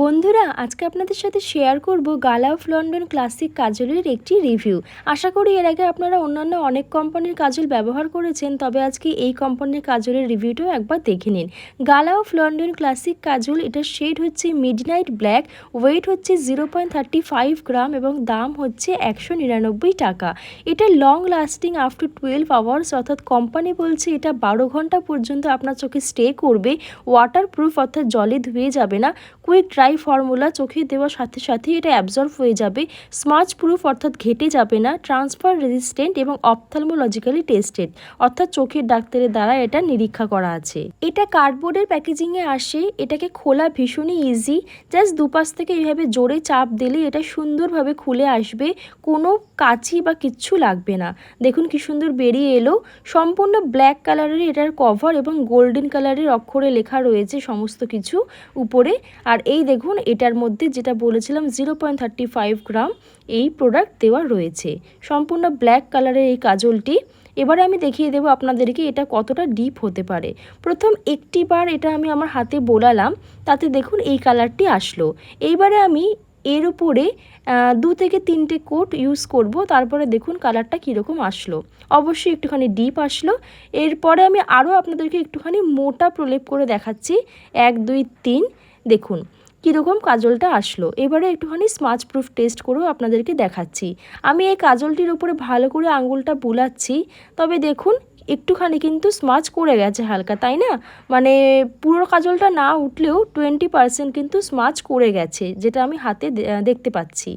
বন্ধুরা, আজকে আপনাদের সাথে শেয়ার করব গালা অফ লন্ডন ক্লাসিক কাজলের একটি রিভিউ আশা করি এর আগে আপনারা অন্যান্য অনেক কোম্পানির কাজল ব্যবহার করেছেন, তবে আজকে এই কোম্পানির কাজলের রিভিউটাও একবার দেখে নিন। গালা অফ লন্ডন ক্লাসিক কাজল এটার শেড হচ্ছে মিডনাইট ব্ল্যাক ওয়েট হচ্ছে zero point thirty five gram এবং দাম হচ্ছে একশো নিরানব্বই টাকা। এটা long lasting after twelve hours অর্থাৎ কোম্পানি বলছে এটা বারো ঘণ্টা পর্যন্ত আপনার চোখে স্টে করবে ওয়াটার প্রুফ অর্থাৎ জলে ধুয়ে যাবে না। কুইক ড্রাই ফর্মুলা চোখে দেওয়ার সাথে সাথেই এটা অ্যাবজর্ব হয়ে যাবে। স্মাচ প্রুফ অর্থাৎ ঘেটে যাবে না। ট্রান্সফার রেজিস্ট্যান্ট এবং অপথালমোলজিক্যালি টেস্টেড অর্থাৎ চোখের ডাক্তারের দ্বারা এটা নিরীক্ষা করা আছে। এটা কার্ডবোর্ডের প্যাকেজিংয়ে আসে। এটাকে খোলা ভীষণই ইজি জাস্ট দুপাশ থেকে এইভাবে জোরে চাপ দিলে এটা সুন্দরভাবে খুলে আসবে। কোনো কাঁচি বা কিচ্ছু লাগবে না। দেখুন কি সুন্দর বেরিয়ে এলো। সম্পূর্ণ ব্ল্যাক কালারের এটার কভার এবং গোল্ডেন কালারের অক্ষরে লেখা রয়েছে সমস্ত কিছু উপরে। আর এই দেখুন, এটার মধ্যে যেটা বলেছিলাম zero point thirty five gram এই প্রোডাক্ট দেওয়া রয়েছে। সম্পূর্ণ ব্ল্যাক কালারের এই কাজলটি। এবারে আমি দেখিয়ে দেবো আপনাদেরকে এটা কতটা ডিপ হতে পারে। প্রথম একটি বার এটা আমি আমার হাতে বোলালাম, তাতে দেখুন এই কালারটি আসলো। এইবারে আমি এর উপরে দু থেকে তিনটে কোট ইউজ করব, তারপরে দেখুন কালারটা কীরকম আসলো। অবশ্যই একটুখানি ডিপ আসলো। এরপরে আমি আরও আপনাদেরকে একটুখানি মোটা প্রলেপ করে দেখাচ্ছি। এক, দুই, তিন, দেখুন। কীরকম কাজলটা আসলো? এবারে একটুখানি স্মাচ প্রুফ টেস্ট করেও আপনাদেরকে দেখাচ্ছি। আমি এই কাজলটির উপরে ভালো করে আঙুলটা বুলাচ্ছি। তবে দেখুন, একটুখানি কিন্তু স্মাচ করে গেছে হালকা, তাই না? মানে পুরো কাজলটা না উঠলেও টোয়েন্টি পারসেন্ট কিন্তু স্মাচ করে গেছে, যেটা আমি হাতে দেখতে পাচ্ছি।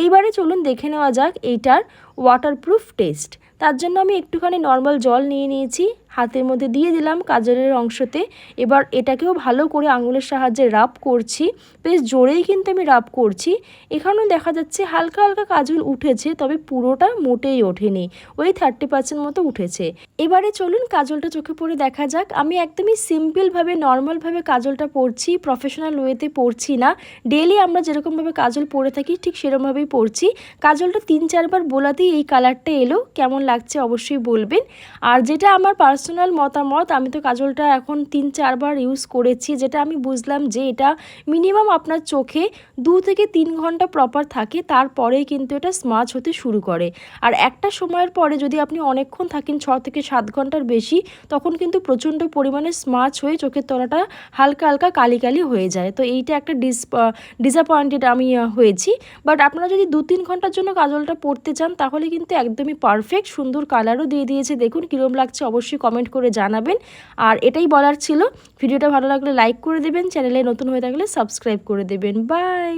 এইবারে চলুন দেখে নেওয়া যাক এইটার ওয়াটারপ্রুফ টেস্ট তার জন্য আমি একটুখানি নর্মাল জল নিয়ে নিয়েছি। হাতের মধ্যে দিয়ে দিলাম কাজলের অংশতে। এবার এটাকেও ভালো করে আঙুলের সাহায্যে রাব করছি। বেশ জোরেই কিন্তু আমি রাব করছি। এখানেও দেখা যাচ্ছে হালকা হালকা কাজল উঠেছে, তবে পুরোটা মোটেই ওঠেনি। ওই থার্টি পার্সেন্ট মতো উঠেছে। এবারে চলুন কাজলটা চোখে পড়ে দেখা যাক। আমি একদমই সিম্পলভাবে নর্মালভাবে কাজলটা পরছি প্রফেশনাল ওয়েতে পরছি না। ডেলি আমরা যেরকমভাবে কাজল পরে থাকি, ঠিক সেরকমভাবেই পরছি কাজলটা তিন চারবার বোলাতেই এই কালারটা এলো। কেমন লাগছে অবশ্যই বলবেন। আর যেটা আমার পার্সোনাল মতামত, আমি তো কাজলটা এখন তিন, চারবার ইউজ করেছি, যেটা আমি বুঝলাম যে এটা মিনিমাম আপনার চোখে দু থেকে তিন ঘণ্টা প্রপার থাকে, তারপরেই কিন্তু এটা স্মাচ হতে শুরু করে। আর একটা সময়ের পরে যদি আপনি অনেকক্ষণ থাকেন, ছ থেকে সাত ঘণ্টার বেশি, তখন কিন্তু প্রচণ্ড পরিমাণে স্মাচ হয়ে চোখের তলাটা হালকা হালকা কালি কালি হয়ে যায়। তো এইটা একটা ডিস ডিসঅ্যাপয়েন্টেড আমি হয়েছি। বাট আপনারা যদি দু, তিন ঘণ্টার জন্য কাজলটা পরতে চান, তাহলে কিন্তু একদমই পারফেক্ট সুন্দর কালারও দিয়ে দিয়েছে। দেখুন কীরকম লাগছে, অবশ্যই কমেন্ট করে জানাবেন। আর এটাই বলার ছিল। ভিডিওটা ভালো লাগলে লাইক করে দেবেন চ্যানেলে নতুন হয়ে থাকলে সাবস্ক্রাইব করে দেবেন। বাই